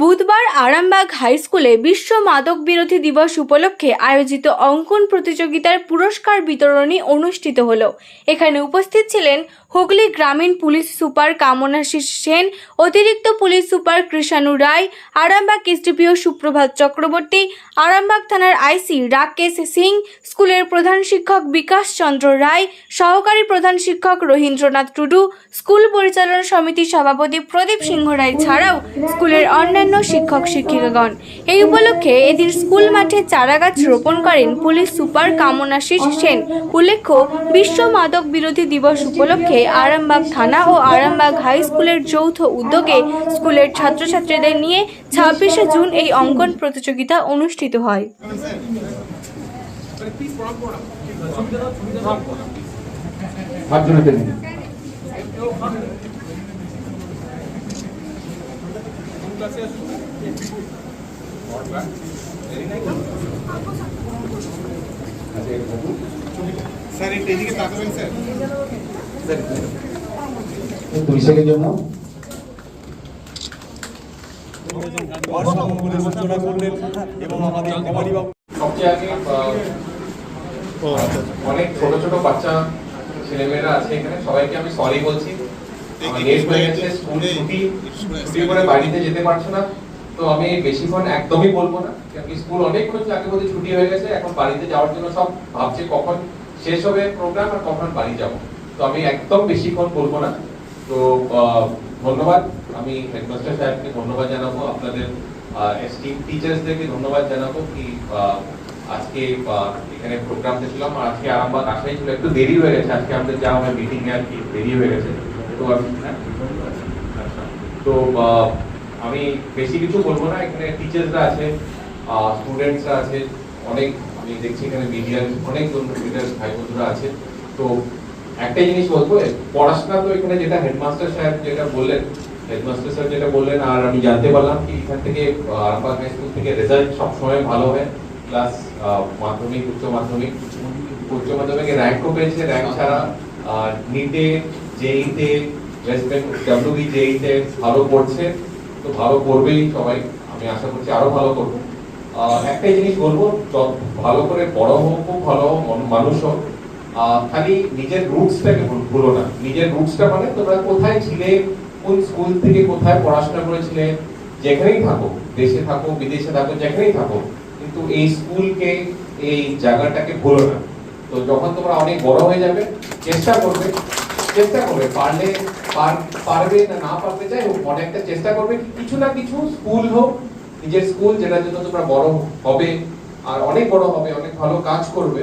বুধবার আরামবাগ হাই স্কুলে বিশ্ব মাদক বিরোধী দিবস উপলক্ষে আয়োজিত অঙ্কন প্রতিযোগিতার পুরস্কার বিতরণী অনুষ্ঠিত হল। এখানে উপস্থিত ছিলেন হুগলি গ্রামীণ পুলিশ সুপার কামনাশিস সেন, অতিরিক্ত police super Krishanu Roy, Arambagh SDPO Suprabhat Chakraborty, Arambagh থানার আইসি রাকেশ সিং, স্কুলের প্রধান শিক্ষক বিকাশ চন্দ্র রায়, সহকারী প্রধান শিক্ষক রবীন্দ্রনাথ টুডু, স্কুল পরিচালনা সমিতির সভাপতি প্রদীপ সিংহ রায় ছাড়াও স্কুলের অন্যান্য শিক্ষক শিক্ষিকাগণ। এই উপলক্ষে এদিন স্কুল মাঠে চারাগাছ রোপণ করেন পুলিশ সুপার কামনাশিস সেন। উল্লেখ্য, বিশ্ব মাদক বিরোধী দিবস উপলক্ষে আরামবাগ থানা ও আরামবাগ হাই স্কুলের যৌথ উদ্যোগে স্কুলের ছাত্রছাত্রীদের নিয়ে ছাব্বিশে জুন এই অঙ্কন প্রতিযোগিতা অনুষ্ঠিত হয়। স্যার একটু এদিকে তাকাবেন স্যার। দুই সেকেন্ড জন্য? আলোচনা করলেন এবং আমাদের কুমারী বাবু সবচেয়ে আগে অনেক ছোট ছোট বাচ্চা ছেলেমেয়েরা আছে এখানে। সবাইকে আমি সরি বলছি। লেট হয়ে গেছে স্কুল ছুটি ছুটি করে বাড়িতে যেতে পারছ না। তো আমি বেশিক্ষণ একদমই বলব না কারণ কি স্কুল অনেকক্ষণ আগে বলতে ছুটি হয়ে গেছে এখন বাড়িতে যাওয়ার জন্য সব ভাবছে কখন শেষ হবে প্রোগ্রাম আর কখন বাড়ি যাব। তো আমি একদম বেশিক্ষণ বলব না। তো ধন্যবাদ। আমি হেডমাস্টার সাহেবকে ধন্যবাদ জানাব আপনাদের এসটিম টিচার্সদেরকে ধন্যবাদ জানাব কি আহ, আজকে আহ, এখানে প্রোগ্রাম দেখলাম আজকে আরামবাগ আসাই ছিল একটু দেরি হয়ে গেছে আজকে আমাদের যা আমার মিটিং আর কি দেরি হয়ে গেছে। তো আমি বেশি কিছু বলব না। এখানে টিচার্সরা আছে স্টুডেন্টসরা আছে, অনেক, আমি দেখছি এখানে মিডিয়ার অনেকজন লিডার ভাই বন্ধুরা আছে। তো, একটাই জিনিস বলব পড়াশোনা তো এখানে যেটা হেডমাস্টার সাহেব যেটা বললেন হেডমাস্টার স্যার যেটা বললেন, আর আমি জানতে পারলাম কি এখান থেকে আরামবাগ হাই স্কুল থেকে রেজাল্ট সবসময় ভালো হয়। প্লাস মাধ্যমিক, উচ্চ মাধ্যমিক, উচ্চ মাধ্যমিকে র্যাঙ্কও পেয়েছে র্যাঙ্ক ছাড়া নিটে জেইতে ওয়েস্ট বেঙ্গল ডাব্লিউবি জেইতে ভালো পড়ছে তো ভালো করবেই সবাই। আমি আশা করছি আরও ভালো করবে। একটাই জিনিস বলব ভালো করে বড় হোক, খুব ভালো মানুষ হোক খালি নিজের রুটসটাকে ভুলো না। নিজের রুটসটা মানে তোমরা কোথায় ছিলে, কোন স্কুল থেকে কোথায় পড়াশোনা করেছিলে, যেখানেই থাকো, দেশে থাকো, বিদেশে থাকো, যেখানেই থাকো, কিন্তু এই স্কুলকে, এই জায়গাটাকে ভুলো না। তো যখন তোমরা অনেক বড় হয়ে যাবে, চেষ্টা করবে চেষ্টা করবে। পারলে পার- পারবে না না পারবে যাই হোক, অনেকটা চেষ্টা করবে। কিছু না কিছু স্কুল হোক, নিজের স্কুল যেটার জন্য তোমরা বড় হবে, আর অনেক বড় হবে, অনেক ভালো কাজ করবে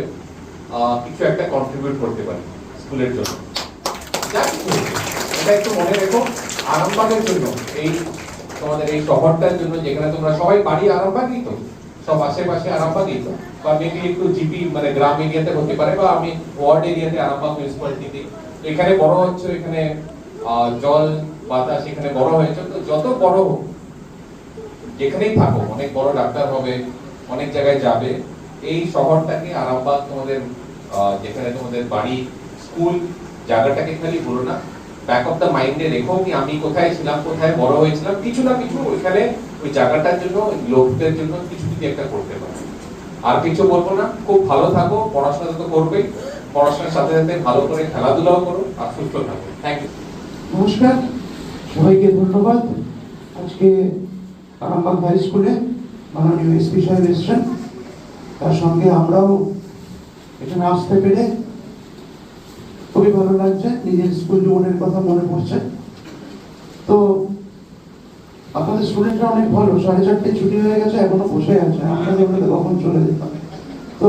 কিছু একটা কন্ট্রিবিউট করতে পারে স্কুলের জন্য। যা কিছু এটা একটু মনে রেখো, আরামবাগের জন্য, এই তোমাদের এই শহরটার জন্য যেখানে তোমরা সবাই বাড়ি আরামবাগই তো, সব আশেপাশে আরামবাগই তো, বা মেবি একটু জিপি মানে গ্রাম এরিয়াতে হতে পারে, বা আমি ওয়ার্ড এরিয়াতে আরামবাগ মিউনিসিপালিটিতে এখানে বড় হচ্ছে, এখানে জল, বাতাস এখানে বড় হয়েছে। তো যত বড় হোক, যেখানেই থাকো অনেক বড় ডাক্তার হবে, অনেক জায়গায় যাবে, এই শহরটাকে আরামবাগ তোমাদের যেখানে তোমাদের বাড়ি, স্কুল, জায়গাটাকে খালি ভুলো না ব্যাক অফ দ্য মাইন্ডে রেখো কি আমি কোথায় ছিলাম, কোথায় বড় হয়েছিলাম, কিছু না কিছু ওইখানে ওই জায়গাটার জন্য লোকদের জন্য কিছু যদি একটা করতে পারো। আর কিছু বলব না, খুব ভালো থাকো, পড়াশোনা তো করবেই। পড়াশোনার সাথে সাথে ভালো করে খেলাধুলাও করো আর সুস্থ থাকো থ্যাংক ইউ নমস্কার সবাইকে ধন্যবাদ। আজকে আরামবাগ হাই স্কুলে মাননীয় এসপি সাহেব এসছেন। তার সঙ্গে আমরাও এখানে আসতে পেরে খুবই ভালো লাগছে। নিজের স্কুল জীবনের কথা মনে পড়ছে। তো আপনাদের স্টুডেন্টরা অনেক ভালো সাড়ে চারটে ছুটি হয়ে গেছে এখনও বসে আছে। আমরা যেগুলো কখন চলে যেতাম তো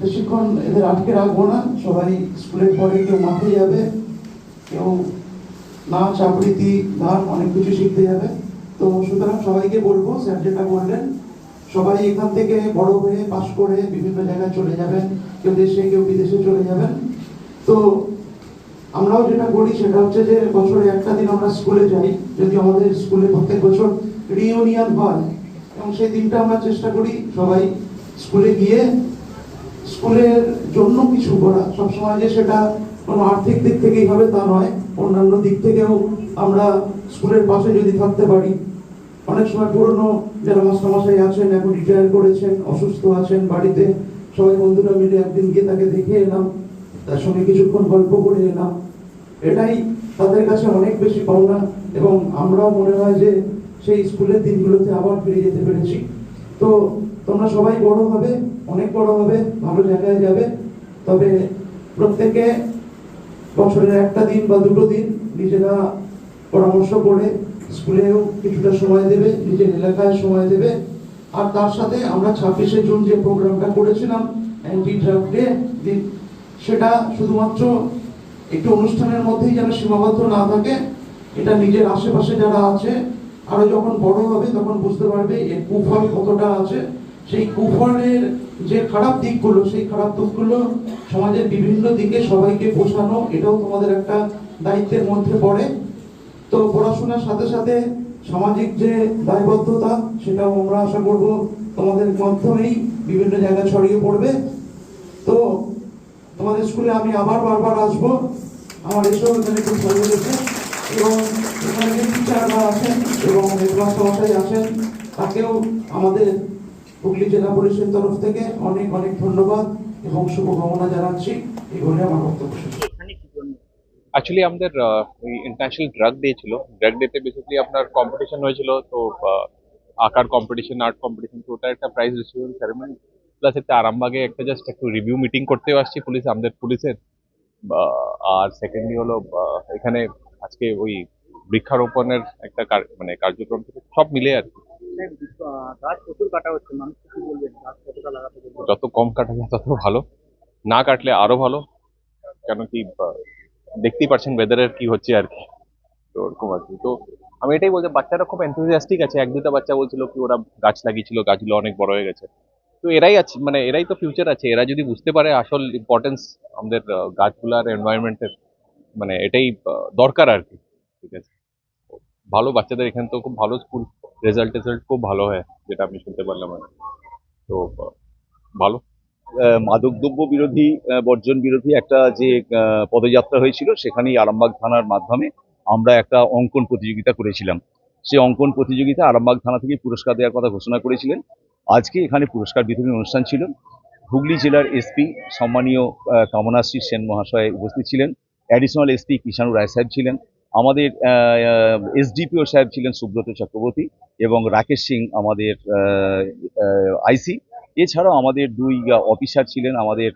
বেশিক্ষণ এদের আটকে রাখব না। সবাই স্কুলের পরে কেউ মাঠে যাবে, কেউ নাচ আবৃত্তি গান অনেক কিছু শিখতে যাবে। তো সুতরাং সবাইকে বলব স্যার যেটা বললেন, সবাই এখান থেকে বড় হয়ে, পাশ করে বিভিন্ন জায়গায় চলে যাবেন, কেউ দেশে, কেউ বিদেশে চলে যাবেন। তো আমরাও যেটা করি, সেটা হচ্ছে যে বছরে একটা দিন আমরা স্কুলে যাই। যদি আমাদের স্কুলে প্রত্যেক বছর রিইউনিয়ন হয়, এবং সেই দিনটা আমরা চেষ্টা করি সবাই স্কুলে গিয়ে স্কুলের জন্য কিছু করা। সবসময় যে সেটা কোনো আর্থিক দিক থেকেই হবে তা নয়, অন্যান্য দিক থেকেও আমরা স্কুলের পাশে যদি থাকতে পারি। অনেক সময় পুরনো যারা মাস্টারমশাই আছেন, এখন রিটায়ার করেছেন, অসুস্থ আছেন বাড়িতে, সবাই বন্ধুরা মিলে একদিন গিয়ে তাকে দেখে এলাম, তার সঙ্গে কিছুক্ষণ গল্প করে এলাম। এটাই তাদের কাছে অনেক বেশি পাওনা এবং আমরাও মনে হয় যে সেই স্কুলের দিনগুলোতে আবার ফিরে যেতে পেরেছি। তো তোমরা সবাই বড় হবে, অনেক বড় হবে, ভালো জায়গায় যাবে। তবে প্রত্যেকে বছরের একটা দিন বা দুটো দিন নিজেরা পরামর্শ করে স্কুলেও কিছুটা সময় দেবে, নিজের এলাকায় সময় দেবে। আর তার সাথে আমরা ছাব্বিশে জুন যে প্রোগ্রামটা করেছিলাম অ্যান্টি ড্রাগ ডে দিন সেটা শুধুমাত্র একটু অনুষ্ঠানের মধ্যেই যেন সীমাবদ্ধ না থাকে, এটা নিজের আশেপাশে যারা আছে, আরও যখন বড় হবে তখন বুঝতে পারবে এর কুফল কতটা আছে। সেই কুফলের যে খারাপ দিকগুলো, সেই খারাপ দিকগুলো সমাজের বিভিন্ন দিকে সবাইকে বোঝানো এটাও তোমাদের একটা দায়িত্বের মধ্যে পড়ে। তো পড়াশোনার সাথে সাথে সামাজিক যে দায়বদ্ধতা, সেটাও আমরা আশা করব তোমাদের মাধ্যমেই বিভিন্ন জায়গায় ছড়িয়ে পড়বে। তো তোমাদের স্কুলে আমি আবার বারবার আসব। আমার এসব এখানে খুব ভালো লেগেছে এবং এখানে টিচাররা আছেন এবং হেডমাস্টার মশাই আছেন, তাকেও আমাদের হুগলি জেলা পরিষদের তরফ থেকে অনেক অনেক ধন্যবাদ এবং শুভকামনা জানাচ্ছি। এই বলে আমার বক্তব্য শেষ অ্যাকচুয়ালি আমাদের ওই ইন্টারন্যাশনাল ড্রাগ ডে ছিল। ড্রাগ ডেতে বেসিক্যালি আপনার কম্পিটিশন হয়েছিল। তো আঁকার কম্পিটিশন আর্ট কম্পিটিশন তো ওটা একটা প্রাইজ ডিস্ট্রিবিউশন সেরেমনি প্লাস একটা আরামবাগে একটা জাস্ট একটু রিভিউ মিটিং করতেও আসছি পুলিশ আমাদের পুলিশের বা- আর সেকেন্ডলি হলো এখানে আজকে ওই বৃক্ষারোপণের একটা মানে কার্যক্রম থেকে সব মিলে আর কি। যত কম কাটা যায়, তত ভালো। না কাটলে আরও ভালো, কেন কি দেখতেই পাচ্ছেন ওয়েদারের কি হচ্ছে আর কি। তো ওরকম আর কি। তো আমি এটাই বলছি, বাচ্চারা খুব এনথুজিয়াস্টিক আছে। এক দুটা বাচ্চা বলছিল কি, ওরা গাছ লাগিয়েছিল, গাছগুলো অনেক বড় হয়ে গেছে। তো এরাই আছে মানে এরাই তো ফিউচার আছে। এরা যদি বুঝতে পারে আসল ইম্পর্টেন্স আমাদের গাছগুলার এনভায়রনমেন্টের মানে এটাই দরকার আর কি। ঠিক আছে? ভালো বাচ্চাদের এখানে তো খুব ভালো স্কুল রেজাল্ট টেজাল্ট খুব ভালো হয়, যেটা আমি শুনতে পারলাম আর তো, ভালো। মাদকদ্রব্য বিরোধী বর্জন বিরোধী একটা যে পদযাত্রা হয়েছিল, সেখানেই আরামবাগ থানার মাধ্যমে আমরা একটা অঙ্কন প্রতিযোগিতা করেছিলাম। সেই অঙ্কন প্রতিযোগিতা আরামবাগ থানা থেকে পুরস্কার দেওয়ার কথা ঘোষণা করেছিলেন। আজকে এখানে পুরস্কার বিতরণী অনুষ্ঠান ছিল। হুগলি জেলার এসপি, সম্মানীয় কামনাশ্রী সেন মহাশয় উপস্থিত ছিলেন। অ্যাডিশনাল এসপি কিষাণু রায় সাহেব ছিলেন। আমাদের এসডিপিও সাহেব ছিলেন সুব্রত চক্রবর্তী এবং রাকেশ সিং আমাদের আইসি এছাড়াও আমাদের দুই অফিসার ছিলেন আমাদের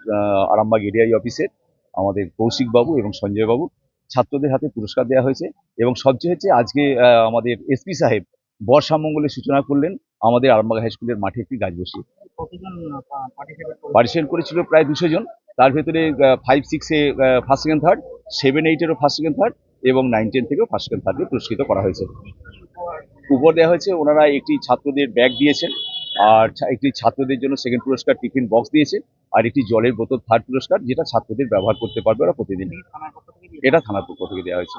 আরামবাগ এডিআই অফিসের আমাদের কৌশিকবাবু এবং সঞ্জয়বাবু। ছাত্রদের হাতে পুরস্কার দেওয়া হয়েছে এবং সবচেয়ে হচ্ছে আজকে আমাদের এসপি সাহেব বর্ষা মঙ্গলের সূচনা করলেন আমাদের আরামবাগ হাইস্কুলের মাঠে একটি গাছ বসিয়ে। পার্টিসিপেট করেছিল? প্রায় দুশো জন। তার ভেতরে ফাইভ সিক্সে ফার্স্ট সেকেন্ড থার্ড সেভেন এইটেরও ফার্স্ট সেকেন্ড থার্ড এবং নাইন টেন থেকেও ফার্স্ট থার্ডকে পুরস্কৃত করা হয়েছে। উপর দেওয়া হয়েছে, ওনারা একটি ছাত্রদের ব্যাগ দিয়েছেন, আর একটি ছাত্রদের জন্য সেকেন্ড পুরস্কার টিফিন বক্স দিয়েছে আর একটি জলের বোতল থার্ড পুরস্কার, যেটা ছাত্রদের ব্যবহার করতে পারবে ওরা প্রতিদিন। এটা থানার পক্ষ থেকে দেওয়া হয়েছে।